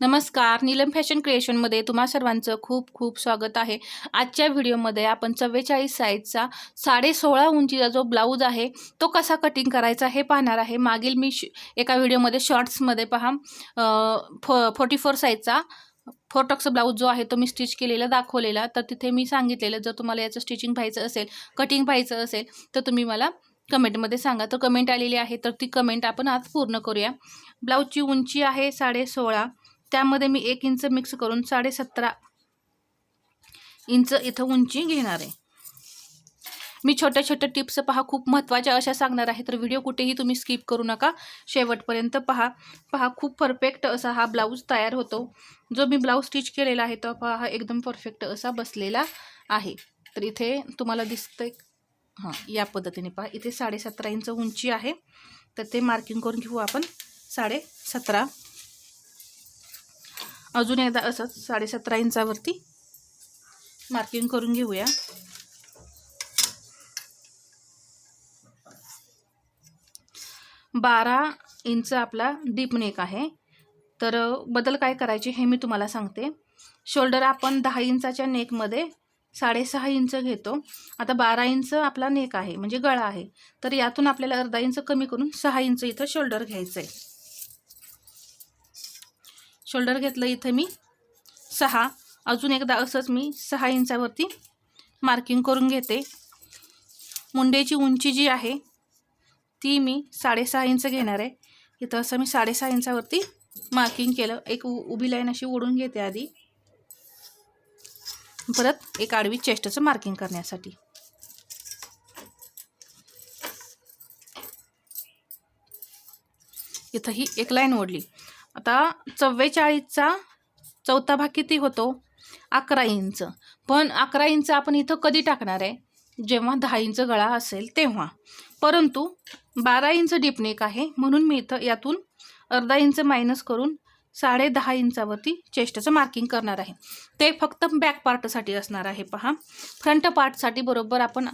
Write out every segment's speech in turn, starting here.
नमस्कार नीलम फॅशन क्रिएशनमध्ये तुम्हा सर्वांचं खूप खूप स्वागत आहे. आजच्या व्हिडिओमध्ये आपण चव्वेचाळीस साईजचा साडे सोळा उंचीचा जो ब्लाऊज आहे तो कसा कटिंग करायचा हे पाहणार आहे. मागील मी श एका व्हिडिओमध्ये शॉर्ट्समध्ये पहा फो फोर्टी फोर साईजचा फोरटॉक्स ब्लाऊज जो आहे तो मी स्टिच केलेला दाखवलेला. तर तिथे मी सांगितलेलं जर तुम्हाला याचं स्टिचिंग पाहायचं असेल कटिंग पाहायचं असेल तर तुम्ही मला कमेंटमध्ये सांगा. तर कमेंट आलेली आहे तर ती कमेंट आपण आज पूर्ण करूया. ब्लाऊजची उंची आहे साडे सोळा त्यामध्ये मी एक इंच मिक्स करून साडे सतरा इंच इथं उंची घेणार आहे. मी छोट्या छोट्या टिप्स पहा खूप महत्त्वाच्या अशा सांगणार आहे तर व्हिडिओ कुठेही तुम्ही स्किप करू नका. शेवटपर्यंत पहा. पहा खूप परफेक्ट असा हा ब्लाऊज तयार होतो. जो मी ब्लाऊज स्टिच केलेला आहे तो पहा हा एकदम परफेक्ट असा बसलेला आहे. तर इथे तुम्हाला दिसतंय हां या पद्धतीने पहा. इथे साडेसतरा इंच उंची आहे. तर ते मार्किंग करून घेऊ आपण. साडे सतरा अजून एकदा असंच साडेसतरा इंचावरती मार्किंग करून घेऊया. बारा इंच आपला डीप नेक आहे. तर बदल काय करायचे हे मी तुम्हाला सांगते. शोल्डर आपण दहा इंचाच्या नेकमध्ये साडेसहा इंच घेतो. आता बारा इंच आपला नेक आहे म्हणजे गळा आहे. तर यातून आपल्याला अर्धा इंच कमी करून सहा इंच इथं शोल्डर घ्यायचं आहे शोल्डर घेतलं इथं मी. सहा. अजून एकदा असंच मी सहा इंचावरती मार्किंग करून घेते. मुंडेची उंची जी आहे ती मी साडेसहा इंच घेणार आहे. इथं असं मी साडेसहा इंचावरती मार्किंग केलं. एक उभी लाईन अशी ओढून घेते आधी. परत एक आडवी चेस्टचं मार्किंग करण्यासाठी. इथं ही एक लाईन ओढली. आता चव्वेचाळीसचा चौथा भाग किती होतो? अकरा इंच. पण अकरा इंच आपण इथं कधी टाकणार आहे? जेव्हा दहा इंच गळा असेल तेव्हा. परंतु बारा इंच डिपनेक आहे म्हणून मी इथं यातून अर्धा इंच मायनस करून साडे दहा इंचावरती चेस्टचं मार्किंग करणार आहे. ते फक्त बॅक पार्टसाठी असणार आहे पहा. फ्रंट पार्टसाठी बरोबर आपण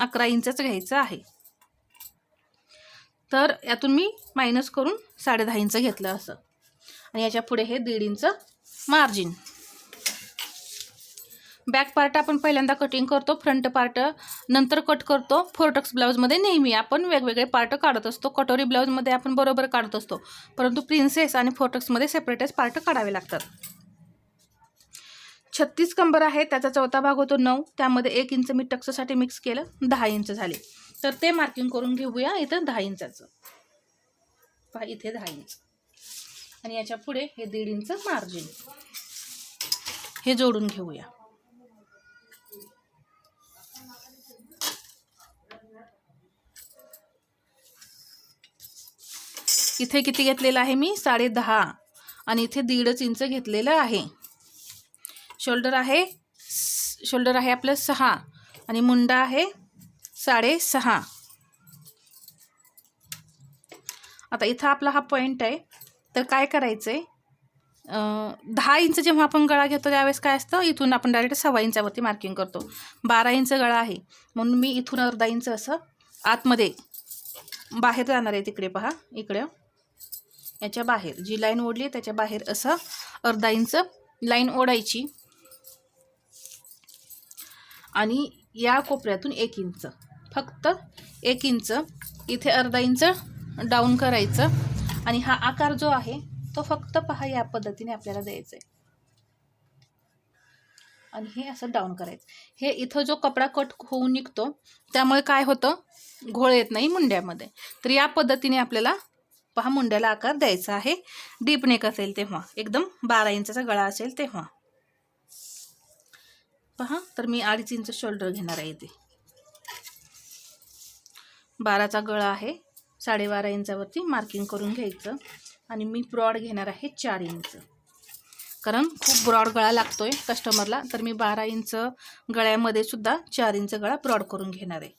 अकरा इंचच घ्यायचं आहे. तर यातून मी मायनस करून साडे दहा इंच घेतलं असं. आणि याच्यापुढे हे दीड इंच मार्जिन बॅक पार्ट आपण पहिल्यांदा कटिंग करतो फ्रंट पार्ट नंतर कट करतो. फोरटक्स ब्लाऊजमध्ये नेहमी आपण वेगवेगळे पार्ट काढत असतो. कटोरी ब्लाऊजमध्ये आपण बरोबर काढत असतो. परंतु प्रिन्सेस आणि फोरटक्समध्ये सेपरेटच पार्ट काढावे लागतात. छत्तीस कंबर आहे त्याचा चौथा भाग होतो नऊ. त्यामध्ये एक इंच मी टक्ससाठी मिक्स केलं दहा इंच झाले. तर ते मार्किंग करून घेऊया इथं दहा इंचाचं. पहा इथे दहा इंच. आणि याच्यापुढे हे दीड इंच मार्जिन हे जोडून घेऊया. इथे किती घेतलेलं आहे मी? साडे दहा. आणि इथे दीडच इंच घेतलेलं आहे. शोल्डर आहे शोल्डर आहे आपलं सहा. आणि मुंडा आहे साडेसहा आता इथं आपला हा पॉईंट आहे. तर काय करायचं आहे दहा इंच जेव्हा आपण गळा घेतो त्यावेळेस काय असतं? इथून आपण डायरेक्ट सव्वा इंचावरती मार्किंग करतो. बारा इंच गळा आहे. म्हणून मी इथून अर्धा इंच असं आतमध्ये बाहेर जाणार आहे तिकडे पहा इकडे. याच्या बाहेर. जी लाईन ओढली त्याच्या बाहेर असं अर्धा इंच लाईन ओढायची. आणि या कोपऱ्यातून एक इंच. फक्त एक इंच. इथे अर्धा इंच डाऊन करायचं. आणि हा आकार जो आहे तो फक्त पहा या पद्धतीने आपल्याला द्यायचा आहे आणि हे असं डाऊन करायचं. हे इथं जो कपडा कट होऊन निघतो त्यामुळे काय होतं? घोळ येत नाही मुंड्यामध्ये. तर या पद्धतीने आपल्याला पहा मुंड्याला आकार द्यायचा आहे. डीप नेक असेल तेव्हा एकदम बारा इंचाचा गळा असेल तेव्हा. पहा तर मी अडीच इंच शोल्डर घेणार आहे इथे. बाराचा गळा आहे. साडेबारा इंचावरती मार्किंग करून घ्यायचं. आणि मी ब्रॉड घेणार आहे चार इंच. कारण खूप ब्रॉड गळा लागतो आहे कस्टमरला तर मी बारा इंच गळ्यामध्ये सुद्धा चार इंच गळा ब्रॉड करून घेणार आहे.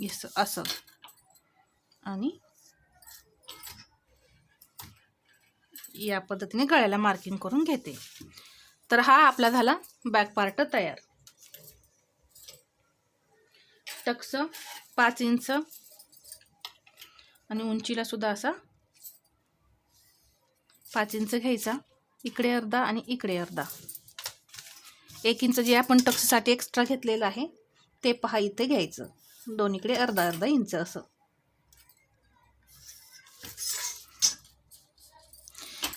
येस असं. आणि या पद्धतीने गळ्याला मार्किंग करून घेते. तर हा आपला झाला बॅक पार्ट तयार. टक्स पाच इंच आणि उंचीला सुद्धा असा पाच इंच घ्यायचा. इकडे अर्धा आणि इकडे अर्धा. एक इंच जे आपण टक्ससाठी एक्स्ट्रा घेतलेलं आहे ते पहा इथे घ्यायचं. दोन्हीकडे अर्धा अर्धा इंच असं.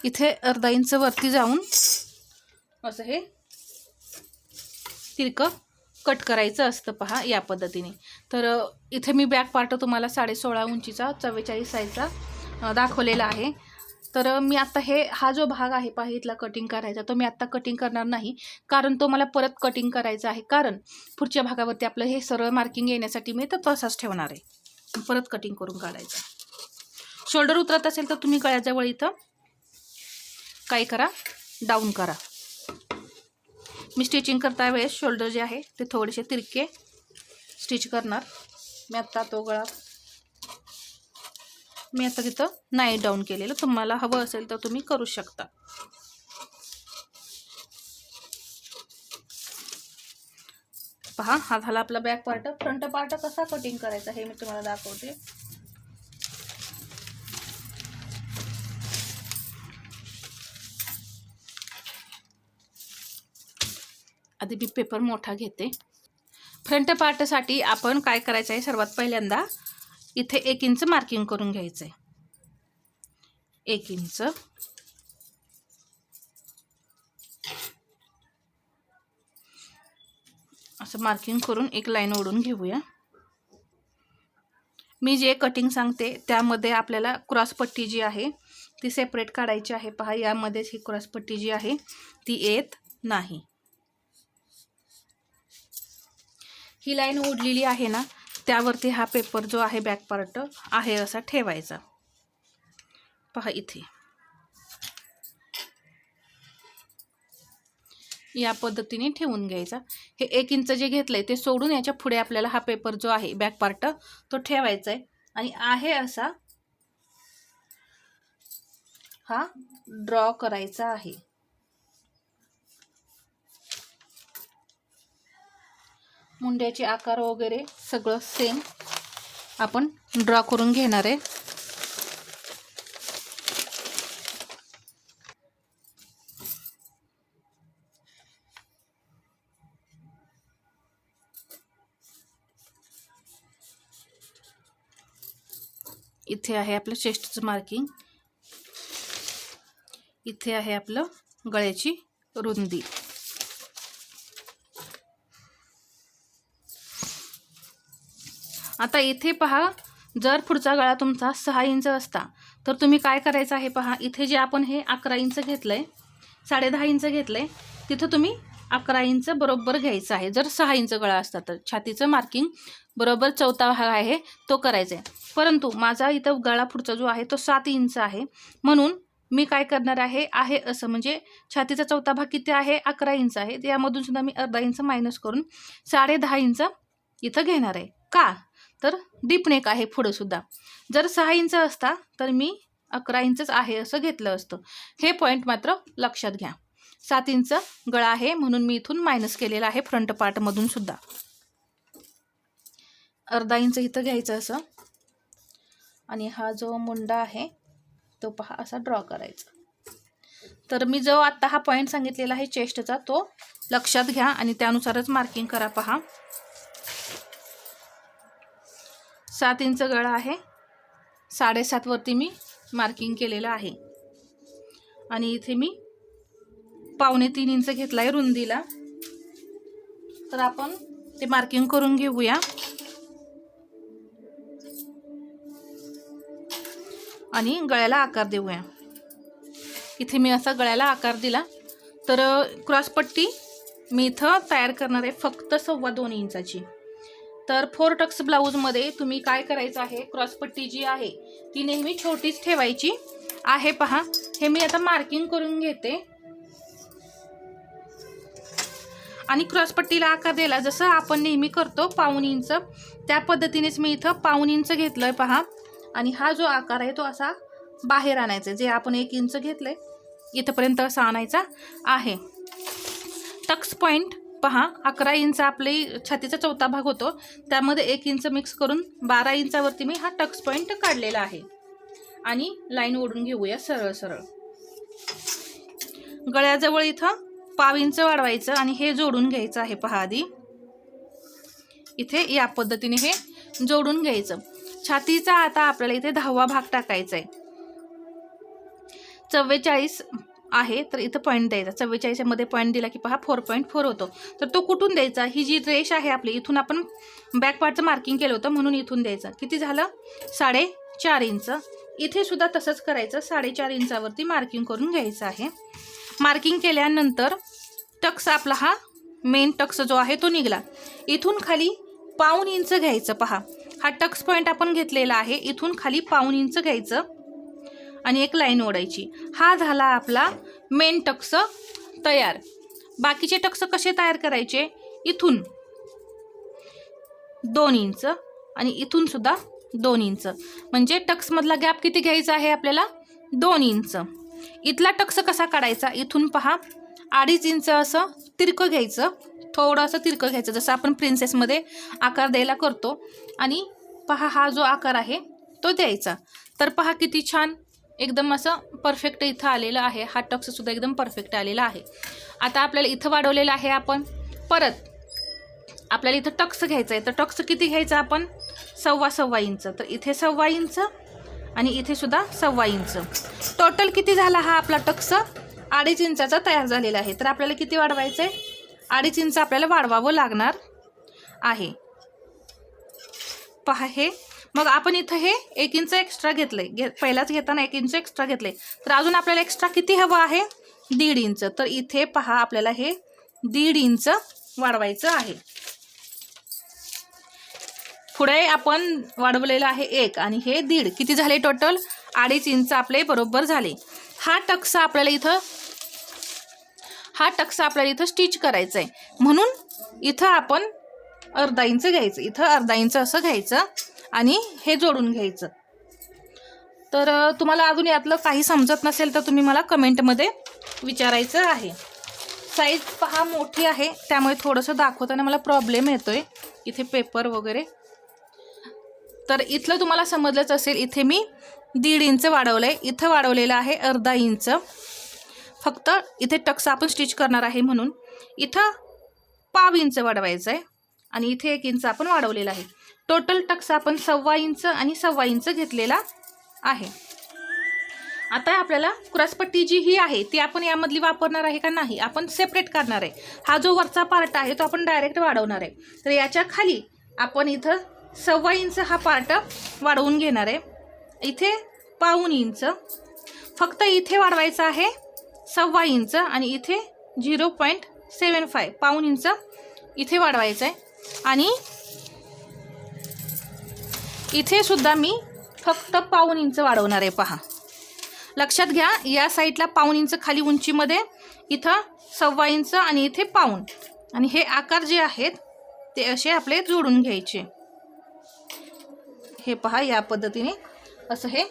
इथे अर्धा इंच वरती जाऊन असं हे तिरकं कट करायचं असतं पहा या पद्धतीने. तर इथे मी बॅक पार्ट तुम्हाला साडेसोळा उंचीचा चव्वेचाळीस साईजचा दाखवलेला आहे. तर मी आता हे हा जो भाग आहे पहा इथला कटिंग करायचा तो मी आत्ता कटिंग करणार नाही. कारण तो मला परत कटिंग करायचा आहे. कारण पुढच्या भागावरती आपलं हे सरळ मार्किंग येण्यासाठी मी तर तसाच ठेवणार आहे. परत कटिंग करून काढायचं. शोल्डर उतरत असेल तर तुम्ही गळ्याजवळ इथं काय करा? डाऊन करा. मी स्टिचिंग करता वेळेस शोल्डर जे आहे ते थोडेसे तिरके स्टिच करणार. मी आत्ता तो गळा मी आता तिथं नाही डाऊन केलेलं. तुम्हाला हवं असेल तर तुम्ही करू शकता. पहा हा झाला आपला बॅक पार्ट फ्रंट पार्ट कसा कटिंग करायचा हे मी तुम्हाला दाखवते. आधी मी पेपर मोठा घेते. फ्रंट पार्टसाठी आपण काय करायचं आहे? सर्वात पहिल्यांदा इथे एक इंच मार्किंग करून घ्यायचं आहे एक इंच असं मार्किंग करून एक लाईन ओढून घेऊया. मी जे कटिंग सांगते त्यामध्ये आपल्याला क्रॉसपट्टी जी आहे ती सेपरेट काढायची आहे. पहा यामध्येच ही क्रॉसपट्टी जी आहे ती येत नाही. ही लाईन ओढलेली आहे ना त्यावरती हा पेपर जो आहे बॅक पार्ट आहे असा ठेवायचा. पहा इथे. या पद्धतीने ठेवून घ्यायचा. हे एक इंच जे घेतलंय ते सोडून याच्यापुढे आपल्याला हा पेपर जो आहे बॅक पार्ट तो ठेवायचा आहे आणि आहे असा हा ड्रॉ करायचा आहे. मुंड्याचे आकार वगैरे सगळं सेम आपण ड्रॉ करून घेणार आहे. इथे आहे आपलं चेस्टचं मार्किंग इथे आहे आपलं गळ्याची रुंदी. आता इथे पहा जर पुढचा गळा तुमचा सहा इंच असता तर तुम्ही काय करायचं आहे पहा इथे जे आपण हे अकरा इंच घेतलं आहे साडे दहा इंच घेतलं आहे तिथं तुम्ही अकरा इंच बरोबर घ्यायचं आहे. जर सहा इंच गळा असता तर छातीचं मार्किंग बरोबर चौथा भाग आहे तो करायचा आहे परंतु माझा इथं गळा पुढचा जो आहे तो सात इंच आहे. म्हणून मी काय करणार आहे आहे असं म्हणजे छातीचा चौथा भाग किती आहे अकरा इंच आहे यामधून सुद्धा मी अर्धा इंच मायनस करून साडे दहा इंच इथं घेणार आहे. का? तर डीपनेक आहे पुढं सुद्धा. जर सहा इंच असता तर मी अकरा इंचच आहे असं घेतलं असतं. हे पॉईंट मात्र लक्षात घ्या. सात इंच गळा आहे म्हणून मी इथून मायनस केलेला आहे फ्रंट पार्टमधून सुद्धा. अर्धा इंच इथं घ्यायचं असं. आणि हा जो मुंडा आहे तो पहा असा ड्रॉ करायचा. तर मी जो आत्ता हा पॉईंट सांगितलेला आहे चेस्टचा तो लक्षात घ्या आणि त्यानुसारच मार्किंग करा पहा. सात इंच गळा आहे. साडेसातवरती मी मार्किंग केलेलं आहे. आणि इथे मी पावणे तीन इंच घेतला आहे रुंदीला. तर आपण ते मार्किंग करून घेऊया. आणि गळ्याला आकार देऊया. इथे मी असा गळ्याला आकार दिला. तर क्रॉसपट्टी मी इथं तयार करणार आहे फक्त सव्वा दोन इंचाची. तर फोर टक्स ब्लाऊजमध्ये तुम्ही काय करायचं आहे? क्रॉसपट्टी जी आहे ती नेहमी छोटीच ठेवायची आहे पहा. हे मी आता मार्किंग करून घेते. आणि क्रॉसपट्टीला आकार दिला जसं आपण नेहमी करतो पाऊन इंच त्या पद्धतीनेच मी इथं पाऊन इंच घेतलं आहे पहा. आणि हा जो आकार आहे तो असा बाहेर आणायचा जे आपण एक इंच घेतलं आहे इथंपर्यंत असा आणायचा आहे. टक्स पॉईंट पहा अकरा इंच आपली छातीचा चौथा भाग होतो. त्यामध्ये एक इंच मिक्स करून बारा इंचावरती मी हा टक्स पॉईंट काढलेला आहे. आणि लाईन ओढून घेऊया सरळ सरळ. गळ्याजवळ इथं पाव इंच वाढवायचं आणि हे जोडून घ्यायचं आहे पहा आधी. इथे या पद्धतीने हे जोडून घ्यायचं. छातीचा आता आपल्याला इथे दहावा भाग टाकायचा आहे चव्वेचाळीस आहे तर इथं पॉईंट द्यायचा. चव्वेचाळीसमध्ये पॉईंट दिला की पहा फोर पॉईंट फोर होतो. तर तो कुठून द्यायचा? ही जी रेष आहे आपली इथून आपण बॅक पार्टचं मार्किंग केलं होतं म्हणून इथून द्यायचं. किती झालं? साडे चार इंच. इथे सुद्धा तसंच करायचं. साडेचार इंचावरती मार्किंग करून घ्यायचं आहे. मार्किंग केल्यानंतर टक्स आपला हा मेन टक्स जो आहे तो निघाला. इथून खाली पाऊन इंच घ्यायचं पहा. हा टक्स पॉईंट आपण घेतलेला आहे. इथून खाली पाऊन इंच घ्यायचं. आणि एक लाईन ओढायची. हा झाला आपला मेन टक्स तयार. बाकीचे टक्स कसे तयार करायचे? इथून दोन इंच आणि इथून सुद्धा दोन इंच. म्हणजे टक्समधला गॅप किती घ्यायचा आहे आपल्याला? दोन इंच. इथला टक्स कसा काढायचा? इथून पहा. अडीच इंच असं तिरकं घ्यायचं. थोडंसं तिरकं घ्यायचं. जसं आपण प्रिन्सेसमध्ये आकार द्यायला करतो. आणि पहा हा जो आकार आहे तो द्यायचा. तर पहा किती छान. एकदम असं परफेक्ट इथं आलेलं आहे. हा टक्ससुद्धा एकदम परफेक्ट आलेला आहे. आता आपल्याला इथं वाढवलेलं आहे आपण. परत आपल्याला इथं टक्स घ्यायचं आहे तर टक्स किती घ्यायचं आपण? सव्वा सव्वा इंच. तर इथे सव्वा इंच आणि इथे सुद्धा सव्वा इंच. टोटल किती झाला हा आपला टक्स अडीच इंचाचा तयार झालेला आहे. तर आपल्याला किती वाढवायचं आहे अडीच इंच आपल्याला वाढवावं लागणार आहे. पहा हे. मग आपण इथं हे एक इंच एक्स्ट्रा घेतलंय. घे पहिलाच घेताना एक इंच एक्स्ट्रा घेतले तर अजून आपल्याला एक्स्ट्रा किती हवं आहे? दीड इंच तर इथे पहा आपल्याला हे दीड इंच वाढवायचं आहे. पुढे आपण वाढवलेलं आहे एक आणि हे दीड. किती झाले टोटल अडीच इंच आपले बरोबर झाले. हा टक्सा आपल्याला इथं हा टक्सा आपल्याला इथं स्टिच करायचा आहे म्हणून इथं आपण अर्धा इंच घ्यायचं. इथं अर्धा इंच असं घ्यायचं. आणि हे जोडून घ्यायचं. तर तुम्हाला अजून यातलं काही समजत नसेल तर तुम्ही मला कमेंटमध्ये विचारायचं आहे. साईज पहा मोठी आहे. त्यामुळे थोडंसं दाखवताना मला प्रॉब्लेम येतो आहे इथे पेपर वगैरे. तर इथलं तुम्हाला समजलंच असेल इथे मी दीड इंच वाढवलं आहे इथं वाढवलेलं आहे अर्धा इंच. फक्त इथे टक्स आपण स्टिच करणार आहे म्हणून. इथं पाव इंच वाढवायचं आहे आणि इथे एक इंच आपण वाढवलेला आहे. टोटल टक्स आपण सव्वा इंच आणि सव्वा इंच घेतलेला आहे. आता आपल्याला क्रॉसपट्टी जी ही आहे ती आपण यामधली वापरणार आहे का नाही आपण सेपरेट करणार आहे. हा जो वरचा पार्ट आहे तो आपण डायरेक्ट वाढवणार आहे. तर याच्या खाली आपण इथं सव्वा इंच हा पार्ट वाढवून घेणार आहे. इथे पाऊन इंच. फक्त इथे वाढवायचं आहे सव्वा इंच आणि इथे झिरो पॉईंट सेवन फाय पाऊन इंच इथे वाढवायचं आहे. आणि इथे सुद्धा मी फक्त पाऊन इंच वाढवणार आहे पहा. लक्षात घ्या या साईडला पाऊन इंच खाली उंचीमध्ये इथं सव्वा इंच आणि इथे पाऊन. आणि हे आकार जे आहेत ते असे आपले जोडून घ्यायचे. हे पहा या पद्धतीने असं हे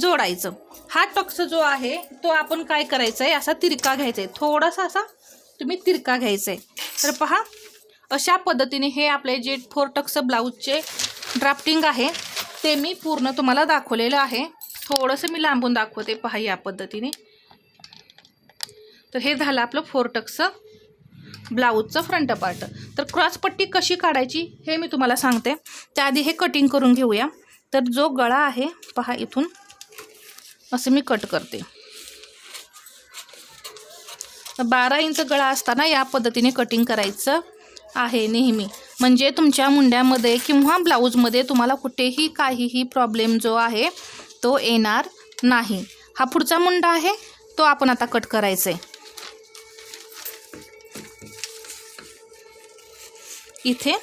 जोडायचं. हा टक्स जो आहे तो आपण काय करायचं आहे असा तिरका घ्यायचा आहे थोडासा असा तुम्ही तिरका घ्यायचा आहे तर पहा अशा पद्धतीने हे आपले जे फोर टक्स ब्लाऊजचे ड्राफ्टिंग आहे. ते मी पूर्ण तुम्हाला दाखवलेलं आहे. थोडंसं मी लांबून दाखवते पहा या पद्धतीने. तर हे झालं आपलं फोर ब्लाऊजचं फ्रंट पार्ट. तर क्रॉसपट्टी कशी काढायची हे मी तुम्हाला सांगते. त्याआधी हे कटिंग करून घेऊया. तर जो गळा आहे पहा इथून. असं मी कट करते. बारा इंच गळा असताना या पद्धतीने कटिंग करायचं आहे नेहमी. म्हणजे तुमच्या मुंड्यामध्ये किंवा ब्लाऊजमध्ये तुम्हाला कुठेही काहीही प्रॉब्लेम जो आहे तो येणार नाही. हा पुढचा मुंडा आहे तो आपण आता कट करायचा आहे इथे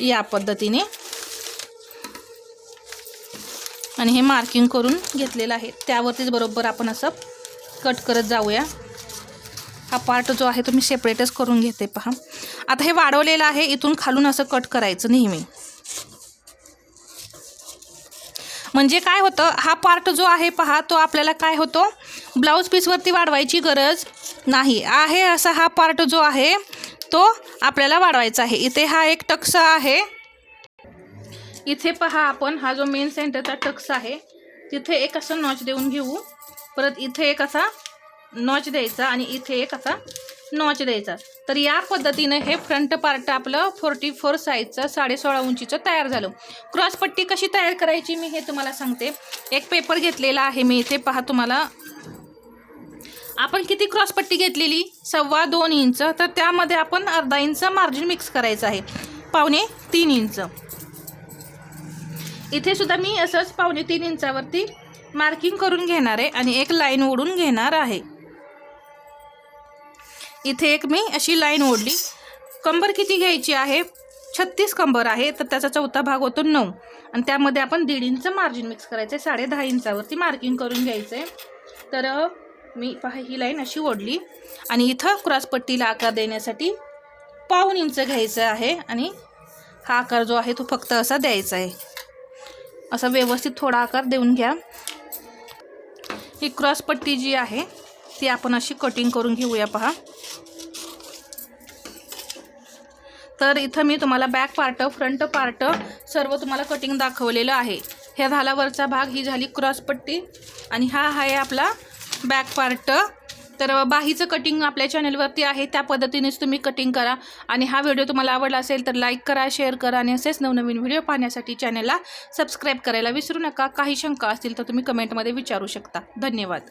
या पद्धतीने आणि हे मार्किंग करून घेतलेलं आहे. त्यावरतीच बरोबर आपण असं कट करत जाऊया. हा पार्ट जो आहे तो मी सेपरेटच करून घेते पहा. आता हे वाढवलेलं आहे इथून खालून असं कट करायचं नेहमी. म्हणजे काय होतं हा पार्ट जो आहे पहा तो आपल्याला काय होतो? ब्लाऊज पीसवरती वाढवायची गरज नाही. आहे असा हा पार्ट जो आहे तो आपल्याला वाढवायचा आहे. इथे हा एक टक्स आहे. इथे पहा आपण हा जो मेन सेंटरचा टक्स आहे तिथे एक असं नॉच देऊन घेऊ. परत इथे एक असा नॉच द्यायचा आणि इथे एक असा नॉच द्यायचा. तर या पद्धतीनं हे फ्रंट पार्ट आपलं फोर्टी फोर साईजचं साडेसोळा उंचीचं तयार झालं. क्रॉसपट्टी कशी तयार करायची मी हे तुम्हाला सांगते. एक पेपर घेतलेला आहे मी इथे. पहा तुम्हाला. आपण किती क्रॉसपट्टी घेतलेली? सव्वा दोन इंच. तर त्यामध्ये आपण अर्धा इंच मार्जिन मिक्स करायचं आहे. पावणे तीन इंच. इथे सुद्धा मी असंच पावणे तीन इंचावरती मार्किंग करून घेणार आहे आणि एक लाईन ओढून घेणार आहे. इथे एक मी अशी लाईन ओढली. कंबर किती घ्यायची आहे? छत्तीस कंबर आहे तर त्याचा चौथा भाग होतो नऊ. आणि त्यामध्ये आपण दीड इंच मार्जिन मिक्स करायचं आहे साडे दहा इंचावरती मार्किंग करून घ्यायचं आहे तर मी पहा ही लाईन अशी ओढली. आणि इथं क्रॉसपट्टीला आकार देण्यासाठी पाऊन इंच घ्यायचं आहे आणि हा आकार जो आहे तो फक्त असा द्यायचा आहे. असा व्यवस्थित थोडा आकार देऊन घ्या. ही क्रॉसपट्टी जी आहे ती आपण अशी कटिंग करून घेऊया पहा. तर इथं मी तुम्हाला बॅक पार्ट फ्रंट पार्ट सर्व तुम्हाला कटिंग दाखवलेलं आहे. ह्या झाला वरचा भाग ही झाली क्रॉसपट्टी आणि हा आहे आपला बॅक पार्ट तर बाहीचं कटिंग आपल्या चॅनलवरती आहे त्या पद्धतीनेच तुम्ही कटिंग करा. आणि हा व्हिडिओ तुम्हाला आवडला असेल तर लाईक करा शेअर करा आणि असेच नवनवीन व्हिडिओ पाहण्यासाठी चॅनलला सबस्क्राईब करायला विसरू नका. काही शंका असतील तर तुम्ही कमेंटमध्ये विचारू शकता. धन्यवाद.